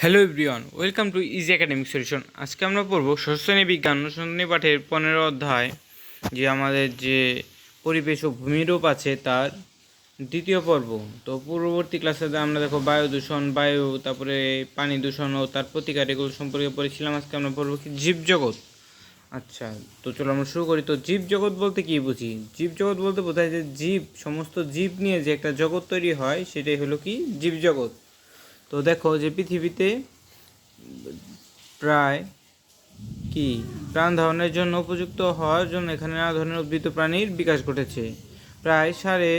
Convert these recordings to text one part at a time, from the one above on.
Hello everyone welcome to easy academic solution আজকে আমরা পড়ব ষষ্ঠ বিজ্ঞান অনুসন্ধানী পাঠের পনেরো অধ্যায়, যে আমাদের যে পরিবেশ ও ভূমিরূপ আছে তার দ্বিতীয় পর্ব। তো পূর্ববর্তী ক্লাসে আমরা দেখো বায়ু দূষণ, বায়ু, তারপরে পানি দূষণ ও তার প্রতিকার, এগুলো সম্পর্কে পড়েছিলাম, আজকে আমরা পড়ব কি জীবজগৎ আচ্ছা তো চলো আমরা শুরু করি। তো জীবজগৎ বলতে কি বুঝি? জীবজগৎ বলতে বোঝায় যে জীব, সমস্ত জীব নিয়ে যে একটা জগৎ তৈরি হয়, সেটাই হলো কি? জীবজগৎ তো দেখো যে পৃথিবীতে প্রায় কি? প্রাণ ধারণের জন্য উপযুক্ত হওয়ার জন্য এখানে নানা ধরনের উদ্ভিদ প্রাণীর বিকাশ ঘটেছে। প্রায় সাড়ে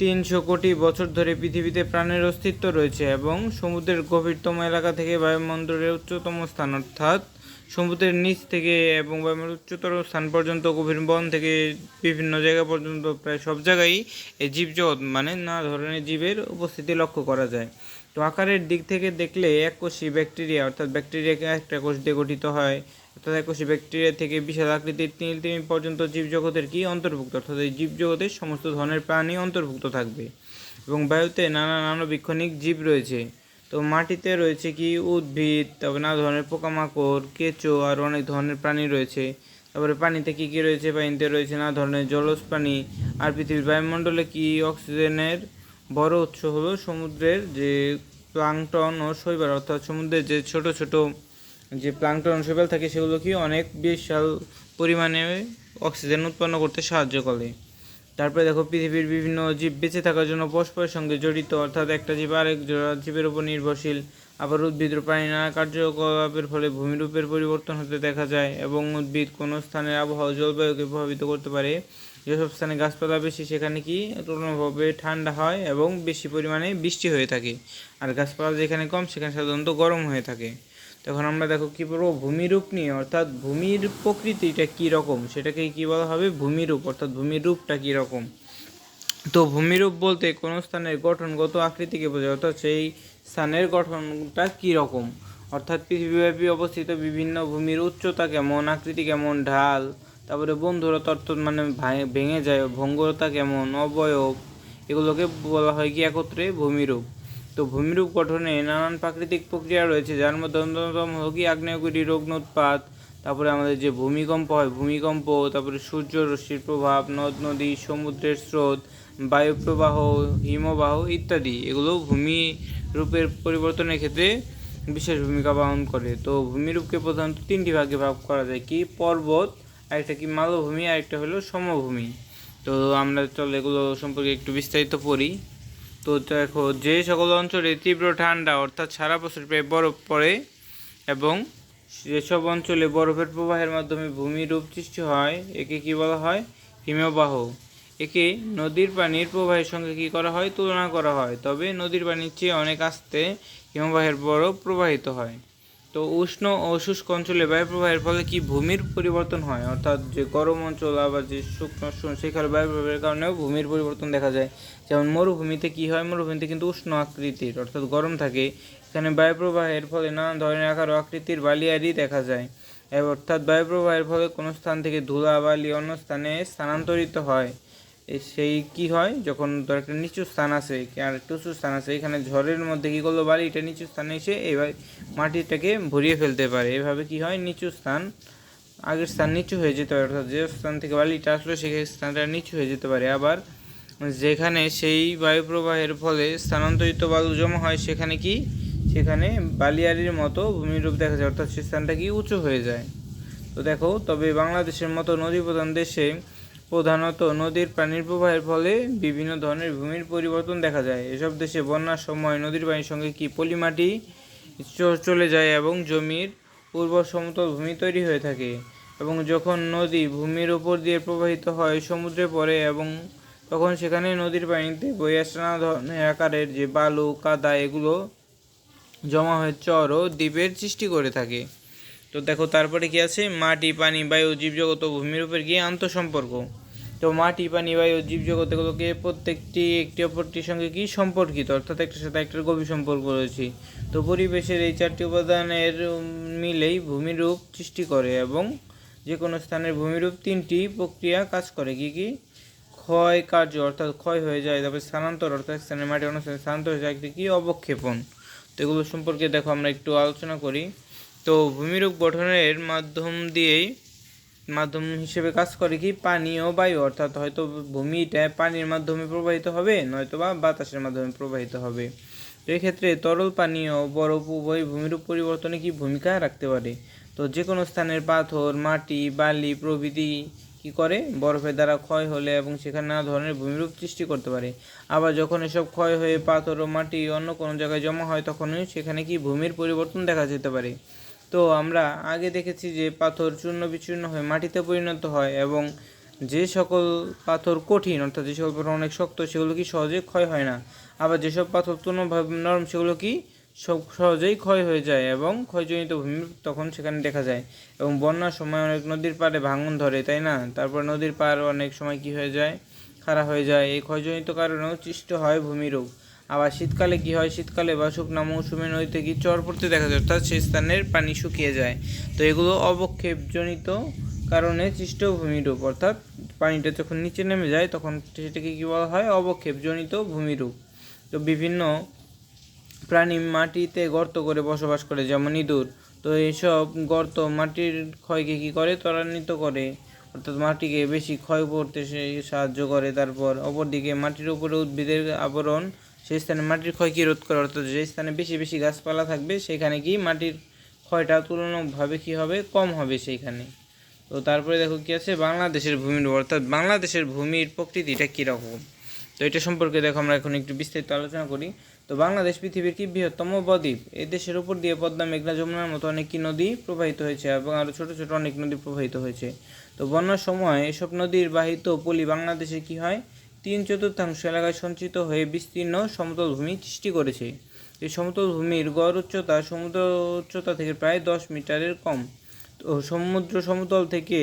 তিনশো কোটি বছর ধরে পৃথিবীতে প্রাণের অস্তিত্ব রয়েছে এবং সমুদ্রের গভীরতম এলাকা থেকে বায়ুমণ্ডলের উচ্চতম স্থান, অর্থাৎ সমুদ্রের নিচ থেকে এবং বায়ুমণ্ডলের উচ্চতর স্থান পর্যন্ত, গভীর বন থেকে বিভিন্ন জায়গা পর্যন্ত, প্রায় সব জায়গায় এই জীবজগৎ মানে নানা ধরনের জীবের উপস্থিতি লক্ষ্য করা যায়। তো আকারের দিক থেকে দেখলে এককোষী ব্যাকটেরিয়া অর্থাৎ ব্যাকটেরিয়া একটা কোষ দিয়ে গঠিত হয়। অর্থাৎ এককোষী ব্যাকটেরিয়া থেকে বিশাল আকৃতির তিল তিমি পর্যন্ত জীবজগতের কি অন্তর্ভুক্ত? অর্থাৎ এই জীবজগতের সমস্ত ধরনের প্রাণী অন্তর্ভুক্ত থাকবে। এবং বায়ুতে নানা নানবীক্ষণিক জীব রয়েছে। তো মাটিতে রয়েছে কি? উদ্ভিদ, তারপরে নানা ধরনের পোকামাকড়, কেঁচো, আর অনেক ধরনের প্রাণী রয়েছে। তারপরে পানিতে কী কী রয়েছে? পানিতে রয়েছে নানা ধরনের জলজ প্রাণী আর পৃথিবীর বায়ুমণ্ডলে কি অক্সিজেনের বড় উৎস হলো সমুদ্রের যে প্লাংটন ও শৈবাল, অর্থাৎ সমুদ্রের যে ছোট ছোট যে প্লাংটন শৈবাল থাকে সেগুলো কি অনেক বিশাল পরিমাণে অক্সিজেন উৎপন্ন করতে সাহায্য করে। তারপরে দেখো, পৃথিবীর বিভিন্ন জীব বেঁচে থাকার জন্য পরস্পরের সঙ্গে জড়িত, অর্থাৎ একটা জীব আরেক জীবের উপর নির্ভরশীল। আবার উদ্ভিদ প্রাণী নানা কার্যকলাপের ফলে ভূমিরূপের পরিবর্তন হতে দেখা যায় এবং উদ্ভিদ কোনো স্থানের আবহাওয়া জলবায়ুকে প্রভাবিত করতে পারে। যেসব স্থানে গাছপালা বেশি, সেখানে কি তুলনাভাবে ঠান্ডা হয় এবং বেশি পরিমাণে বৃষ্টি হয়ে থাকে। আর গাছপালা যেখানে কম, সেখানে সাধারণত গরম হয়ে থাকে। তখন আমরা দেখো কী বলব ভূমিরূপ নিয়ে, অর্থাৎ ভূমির প্রকৃতিটা কী রকম? সেটাকে কী বলা হবে? ভূমিরূপ, অর্থাৎ ভূমির রূপটা কী রকম? তো ভূমিরূপ বলতে কোনো স্থানের গঠনগত আকৃতিকে বোঝায়, অর্থাৎ সেই স্থানের গঠনটা কী রকম? অর্থাৎ পৃথিবীব্যাপী অবস্থিত বিভিন্ন ভূমির উচ্চতা কেমন, আকৃতি কেমন, ঢাল তারপরে বন্ধুরা অর্থাৎ মানে ভাঙে- যায়, ভঙ্গুরতা কেমন, অবয়ব, এগুলোকে বলা হয় কি একত্রে? ভূমিরূপ। তো ভূমিরূপ গঠনে নানান প্রাকৃতিক প্রক্রিয়া রয়েছে, যার মধ্যে অন্যতম হলো কি? আগ্নেয়গিরি, রগ্নোৎপাত, তারপরে আমাদের যে ভূমিকম্প হয়, ভূমিকম্প, তারপরে সূর্য রশ্মির প্রভাব, নদ, নদী, সমুদ্রের স্রোত বায়ু প্রবাহ হিমবাহ ইত্যাদি। এগুলো ভূমি রূপের পরিবর্তনের ক্ষেত্রে বিশেষ ভূমিকা পালন করে। তো ভূমিরূপকে প্রধানত তিনটি ভাগে ভাগ করা যায়। কি? পর্বত আরেকটা কি মালভূমি, আরেকটা হলো সমভূমি। তো আমরা চল এগুলো সম্পর্কে একটু বিস্তারিত পড়ি। তো দেখো, যে সকল অঞ্চলে তীব্র ঠান্ডা, অর্থাৎ সারা বছর প্রায় বরফ পড়ে এবং যেসব অঞ্চলে বরফের প্রবাহের মাধ্যমে ভূমিরূপ সৃষ্টি হয়, একে কি বলা হয়? হিমবাহ। একে নদীর পানির প্রবাহের সঙ্গে কি করা হয়? তুলনা করা হয়। তবে নদীর পানির চেয়ে অনেক আস্তে হিমবাহের বরফ প্রবাহিত হয়। তো উষ্ণ ও শুষ্ক অঞ্চলে বায়ু প্রবাহের ফলে কি ভূমির পরিবর্তন হয়? অর্থাৎ যে গরম অঞ্চল আবার যে শুকনো সেখানে বায়ু প্রবাহের কারণেও ভূমির পরিবর্তন দেখা যায়। যেমন মরুভূমিতে কি হয়? মরুভূমিতে কিন্তু উষ্ণ আকৃতির, অর্থাৎ গরম থাকে। এখানে বায়ু প্রবাহের ফলে নানান ধরনের আকার ও আকৃতির বালিয়ারি দেখা যায়। অর্থাৎ বায়ু প্রবাহের ফলে কোনো স্থান থেকে ধুলা, বালি অন্য স্থানে স্থানান্তরিত হয়। সেই কি হয়? যখন ধর একটা নিচু স্থান আছে, আর একটু উঁচু স্থান আছে, এখানে ঝড়ের মধ্যে কি করল বালিটা নিচু স্থানে এসে এবার মাটিটাকে ভরিয়ে ফেলতে পারে। এভাবে কি হয়? নিচু স্থান, আগের স্থান নিচু হয়ে যেতে পারে, অর্থাৎ যে স্থান থেকে বালিটা আসলো, সেই স্থানটা নিচু হয়ে যেতে পারে। আবার যেখানে সেই বায়ু প্রবাহের ফলে স্থানান্তরিত বালু জমা হয়, সেখানে কি? সেখানে বালিয়ারির মতো ভূমিরূপ দেখা যায়, অর্থাৎ সে স্থানটা কি? উঁচু হয়ে যায়। তো দেখো, তবে বাংলাদেশের মতো নদী প্রধান দেশে প্রধানত নদীর পানির প্রবাহের ফলে বিভিন্ন ধরনের ভূমির পরিবর্তন দেখা যায়। এসব দেশে বন্যার সময় নদীর পানির সঙ্গে কি পলিমাটি চলে যায় এবং জমির উর্বর সমতল ভূমি তৈরি হয়ে থাকে এবং যখন নদী ভূমির উপর দিয়ে প্রবাহিত হয়, সমুদ্রে পড়ে এবং তখন সেখানে নদীর পানিতে বয়ে আসা নানা ধরনের আকারের যে বালু, কাদা, এগুলো জমা হয়ে চর ও দ্বীপের সৃষ্টি করে থাকে। তো দেখো, তারপরে কি আছে? মাটি, পানি, বায়ু, জীবজগত ভূমির উপর গিয়ে আন্তঃসম্পর্ক। তো মাটি, পানি, বায়ু, জীবজগৎ এগুলোকে প্রত্যেকটি একটি অপরটির সঙ্গে কি সম্পর্কিত? অর্থাৎ একটার সাথে একটার গভীর সম্পর্ক রয়েছে। তো পরিবেশের এই চারটি উপাদানের মিলেই ভূমিরূপ সৃষ্টি করে এবং যে কোনো স্থানের ভূমিরূপ তিনটি প্রক্রিয়া কাজ করে। কি কি? ক্ষয় কার্য, অর্থাৎ ক্ষয় হয়ে যায়, তারপরে স্থানান্তর, অর্থাৎ স্থানের মাটি অন্য স্থানে স্থানান্তর হয়ে যায় একটি কি অবক্ষেপণ। তো এগুলো সম্পর্কে দেখো, আমরা একটু আলোচনা করি। তো ভূমিরূপ গঠনের মাধ্যম দিয়েই মাধ্যম হিসেবে কাজ করে কি? পানি ও বায়ু, অর্থাৎ হয়তো ভূমিটা পানির মাধ্যমে প্রবাহিত হবে নয়তো বা বাতাসের মাধ্যমে প্রবাহিত হবে। তো এক্ষেত্রে তরল পানি ও বরফ উভয় ভূমিরূপ পরিবর্তনে কি ভূমিকা রাখতে পারে? তো যে কোনো স্থানের পাথর, মাটি, বালি প্রভৃতি কি করে? বরফের দ্বারা ক্ষয় হলে এবং সেখানে নানা ধরনের ভূমিরূপ সৃষ্টি করতে পারে। আবার যখন এসব ক্ষয় হয়ে পাথর ও মাটি অন্য কোনো জায়গায় জমা হয়, তখনই সেখানে কি ভূমির পরিবর্তন দেখা যেতে পারে? তো আমরা আগে দেখেছি যে পাথর চূর্ণ বিচূর্ণ হয়ে মাটিতে পরিণত হয় এবং যে সকল পাথর কঠিন, অর্থাৎ যে সকল পাথর অনেক শক্ত, সেগুলো কি সহজে ক্ষয় হয় না? আবার যেসব পাথর তুলনাভাবে নরম, সেগুলো কি সব সহজেই ক্ষয় হয়ে যায় এবং ক্ষয়জনিত ভূমি তখন সেখানে দেখা যায় এবং বন্যার সময় অনেক নদীর পাড়ে ভাঙন ধরে, তাই না? তারপর নদীর পাড় অনেক সময় কি হয়ে যায়? খাড়া হয়ে যায়। এই ক্ষয়জনিত কারণেও সৃষ্ট হয় ভূমিরোগ আবার শীতকালে কি হয়? শীতকালে বা শুকনা মৌসুমে নদীতে কি চর পড়তে দেখা যায়, অর্থাৎ সেই স্থানের পানি শুকিয়ে যায়। তো এগুলো অবক্ষেপজনিত কারণে ভূমিরূপ অর্থাৎ পানিটা যখন নিচে নেমে যায়, তখন সেটাকে কী বলা হয়? অবক্ষেপজনিত ভূমিরূপ তো বিভিন্ন প্রাণী মাটিতে গর্ত করে বসবাস করে, যেমন ইঁদুর। তো এইসব গর্ত মাটির ক্ষয়কে কী করে? ত্বরান্বিত করে। অর্থাৎ মাটিকে বেশি ক্ষয় করতে সাহায্য করে। তারপর অপরদিকে মাটির উপরে উদ্ভিদের আবরণ সেই স্থানে মাটির ক্ষয়কে রোধ করে অর্থাৎ যে স্থানে বেশি বেশি গাছপালা থাকবে, সেখানে কি মাটির ক্ষয়টা তুলনাভাবে কী হবে? কম হবে সেইখানে। তো তারপরে দেখো কি আছে? বাংলাদেশের ভূমির অর্থাৎ বাংলাদেশের ভূমির প্রকৃতিটা কীরকম? তো এটা সম্পর্কে দেখো আমরা এখন একটু বিস্তারিত আলোচনা করি। তো বাংলাদেশ পৃথিবীর কি বৃহত্তম বদ্বীপ? এই দেশের উপর দিয়ে পদ্মা মেঘনা যমুনার মতো অনেক কি নদী প্রবাহিত হয়েছে এবং আরও ছোট ছোট অনেক নদী প্রবাহিত হয়েছে। তো বন্যার সময় এসব নদীর বাহিত পলি বাংলাদেশে কি হয়? তিন চতুর্থাংশ এলাকায় সঞ্চিত হয়ে বিস্তীর্ণ সমতল ভূমি সৃষ্টি করেছে। এই সমতল ভূমির গড় উচ্চতা সমুদ্র উচ্চতা থেকে প্রায় দশ মিটারের কম। তো সমুদ্র সমতল থেকে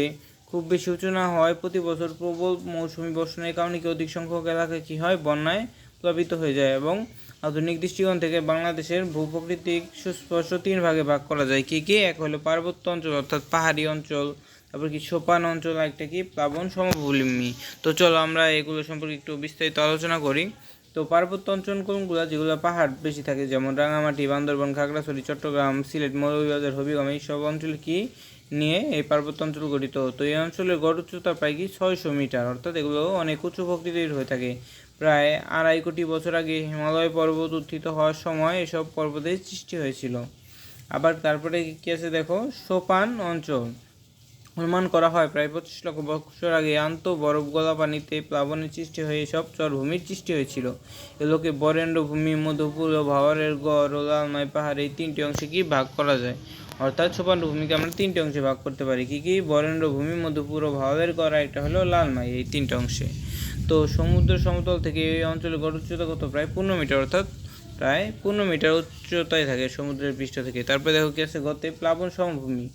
খুব বেশি উঁচু না হওয়ায় প্রতি বছর প্রবল মৌসুমি বর্ষণের কারণে কি অধিক সংখ্যক এলাকায় কী হয় বন্যায় প্লাবিত হয়ে যায় এবং আধুনিক দৃষ্টিকোণ থেকে বাংলাদেশের ভূপ্রকৃতিক সুস্পষ্ট তিন ভাগে ভাগ করা যায়। কী কী? এক হলো পার্বত্য অঞ্চল, অর্থাৎ পাহাড়ি অঞ্চল। তারপর কি সোপান অঞ্চল একটা কি? প্লাবন সমভূমি। তো চলো আমরা এগুলো সম্পর্কে একটু বিস্তারিত আলোচনা করি। তো পার্বত্য অঞ্চল কোনগুলো? যেগুলো পাহাড় বেশি থাকে, যেমন রাঙামাটি, বান্দরবান, খাগড়াছড়ি, চট্টগ্রাম, সিলেট, মৌলভীবাজার, হবিগঞ্জ, এই সব অঞ্চল কি নিয়ে এই পার্বত্য অঞ্চল গঠিত? তো এই অঞ্চলের গড় উচ্চতা প্রায় কি ছয়শো মিটার, অর্থাৎ এগুলো অনেক উঁচু প্রকৃতির হয়ে থাকে। প্রায় আড়াই কোটি বছর আগে হিমালয় পর্বত উত্থিত হওয়ার সময় এসব পর্বতের সৃষ্টি হয়েছিল। আবার তারপরে কী আছে দেখো? সোপান অঞ্চল। অনুমান করা হয়। প্রায় পঁচিশ লক্ষ বছর আগে আন্ত বরফ গলা পানিতে প্লাবনের সৃষ্টি হয়ে সব চরভূমির সৃষ্টি হয়েছিল। এগুলোকে বরেন্দ্র ভূমি মধুপুর ও ভাওয়ারের গড় ও লালমাই পাহাড় এই তিনটি অংশে কি ভাগ করা যায়? অর্থাৎ সোপান ভূমিকে আমরা তিনটি অংশে ভাগ করতে পারি। কি কি? বরেন্দ্র ভূমি মধুপুর ও ভাওয়ারের গড় একটা হলো লালমাই এই তিনটি অংশে। তো সমুদ্র সমতল থেকে এই অঞ্চলের গড় উচ্চতা কত? প্রায় পনেরো মিটার, অর্থাৎ প্রায় পনেরো মিটার উচ্চতায় থাকে সমুদ্রের পৃষ্ঠ থেকে। তারপরে দেখো কি আছে গতে প্লাবন সমভূমি।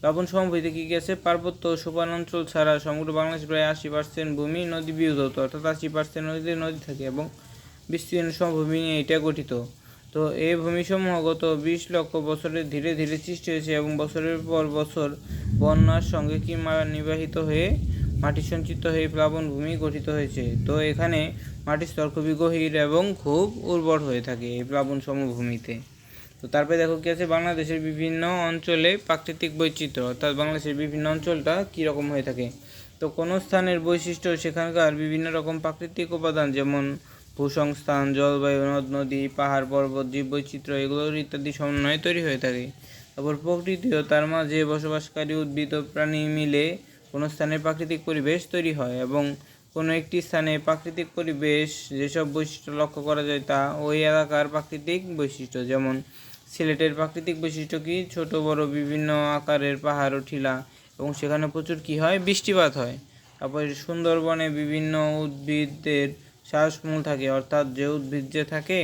প্লাবন সমভূমিতে কী আছে পার্বত্য ও সোপান অঞ্চল ছাড়া সমগ্র বাংলাদেশ প্রায় আশি পার্সেন্ট ভূমি নদী বিহুত অর্থাৎ আশি পার্সেন্ট নদীতে নদী থাকে এবং বিস্তীর্ণ সমভূমি নিয়ে এটা গঠিত। তো এই ভূমিসমূহ গত বিশ লক্ষ বছরে ধীরে ধীরে সৃষ্টি হয়েছে এবং বছরের পর বছর বন্যার সঙ্গে কি নিবাহিত হয়ে মাটি সঞ্চিত হয়ে প্লাবন ভূমি গঠিত হয়েছে। তো এখানে মাটির স্তর খুবই গভীর এবং খুব উর্বর হয়ে থাকে এই প্লাবন সমভূমিতে তো তারপরে দেখো কি আছে, বাংলাদেশের বিভিন্ন অঞ্চলে প্রাকৃতিক বৈচিত্র্য, অর্থাৎ বাংলাদেশের বিভিন্ন অঞ্চলটা কীরকম হয়ে থাকে। তো কোনো স্থানের বৈশিষ্ট্য সেখানকার বিভিন্ন রকম প্রাকৃতিক উপাদান, যেমন ভূসংস্থান, জলবায়ু, নদ, নদী, পাহাড়, পর্বত জীব বৈচিত্র্য এগুলোর ইত্যাদি সমন্বয়ে তৈরি হয়ে থাকে। তারপর প্রকৃতি ও তার মাঝে বসবাসকারী উদ্ভিদ ও প্রাণী মিলে কোনো স্থানের প্রাকৃতিক পরিবেশ তৈরি হয় এবং কোনো একটি স্থানে প্রাকৃতিক পরিবেশ যেসব বৈশিষ্ট্য লক্ষ্য করা যায় তা ওই এলাকার প্রাকৃতিক বৈশিষ্ট্য, যেমন সিলেটের প্রাকৃতিক বৈশিষ্ট্য কি, ছোট, বড়, বিভিন্ন আকারের পাহাড় ও টিলা এবং সেখানে প্রচুর কি হয়? বৃষ্টিপাত হয়। তারপরে সুন্দরবনে বিভিন্ন উদ্ভিদের শ্বাসমূল থাকে, অর্থাৎ যে উদ্ভিদ যে থাকে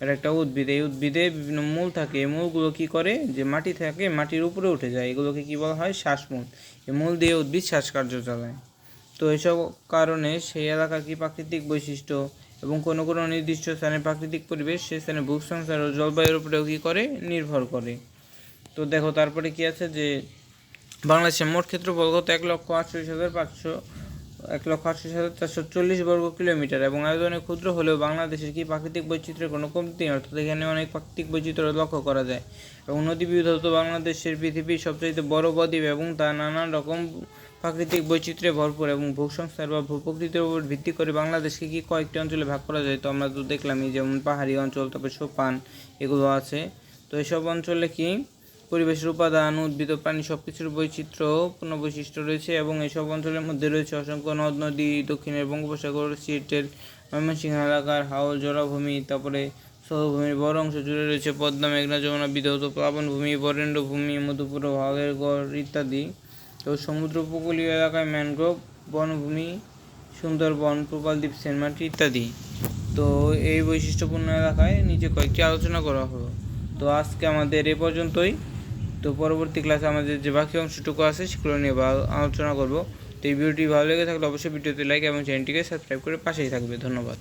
এটা একটা উদ্ভিদ, এই উদ্ভিদে বিভিন্ন মূল থাকে। এই মূলগুলো কী করে? যে মাটি থাকে, মাটির উপরে উঠে যায়। এগুলোকে কী বলা হয়? শ্বাসমূল। এই মূল দিয়ে উদ্ভিদ শ্বাসকার্য চালায়। তো এসব কারণে সেই এলাকার কি প্রাকৃতিক বৈশিষ্ট্য এবং কোনো কোনো নির্দিষ্ট স্থানের প্রাকৃতিক পরিবেশ সেই স্থানে ভূসংস্থান ও জলবায়ুর উপরেও কী করে নির্ভর করে? তো দেখো, তারপরে কি আছে যে বাংলাদেশের মোট ক্ষেত্রফল কত এক লক্ষ আটচল্লিশ হাজার পাঁচশো, এক লক্ষ আটষট্টি হাজার চারশো চল্লিশ বর্গ কিলোমিটার এবং আয়তনে ক্ষুদ্র হলেও বাংলাদেশের কি প্রাকৃতিক বৈচিত্র্যের কোনো কমতি নেই, অর্থাৎ এখানে অনেক প্রাকৃতিক বৈচিত্র্য লক্ষ্য করা যায়। এবং নদী বিধৌত বাংলাদেশের পৃথিবীর সবচাইতে বড় বদ্বীপ এবং তা নানান রকম প্রাকৃতিক বৈচিত্র্যে ভরপুর এবং ভূসংস্থার বা ভূপ্রকৃতির উপর ভিত্তি করে বাংলাদেশকে কি কয়েকটি অঞ্চলে ভাগ করা যায়? তো আমরা তো দেখলামই যেমন পাহাড়ি অঞ্চল, তারপর সোপান এগুলো আছে। তো এসব অঞ্চলে কি পরিবেশের উপাদান, উদ্ভিদ প্রাণী সব কিছুর বৈচিত্র্য পূর্ণ বৈশিষ্ট্য রয়েছে এবং এসব অঞ্চলের মধ্যে রয়েছে অসংখ্য নদ, নদী, দক্ষিণের বঙ্গোপসাগর, সিলেটের ময়মনসিংহ এলাকার হাওর, জলাভূমি, তারপরে সমভূমির বড় অংশ জুড়ে রয়েছে পদ্মা, মেঘনা, যমুনা বিধৌত প্লাবনভূমি, বরেন্দ্রভূমি, মধুপুর ভাগের গড় ইত্যাদি। তো সমুদ্র উপকূলীয় এলাকায় ম্যানগ্রোভ, বনভূমি, সুন্দরবন প্রবালদ্বীপ সেনমাটি ইত্যাদি। তো এই বৈশিষ্ট্যপূর্ণ এলাকায় নিচে কয়েকটি আলোচনা করা হলো। তো আজকে আমাদের এ পর্যন্তই। তো পরবর্তী ক্লাসে আমাদের যে বাকি অংশটুকু আছে সেগুলো নিয়ে আলোচনা করব। তো এই ভিডিওটি ভালো লেগে থাকলে অবশ্যই ভিডিওতে লাইক এবং চ্যানেলটিকে সাবস্ক্রাইব করে পাশেই থাকবে। ধন্যবাদ।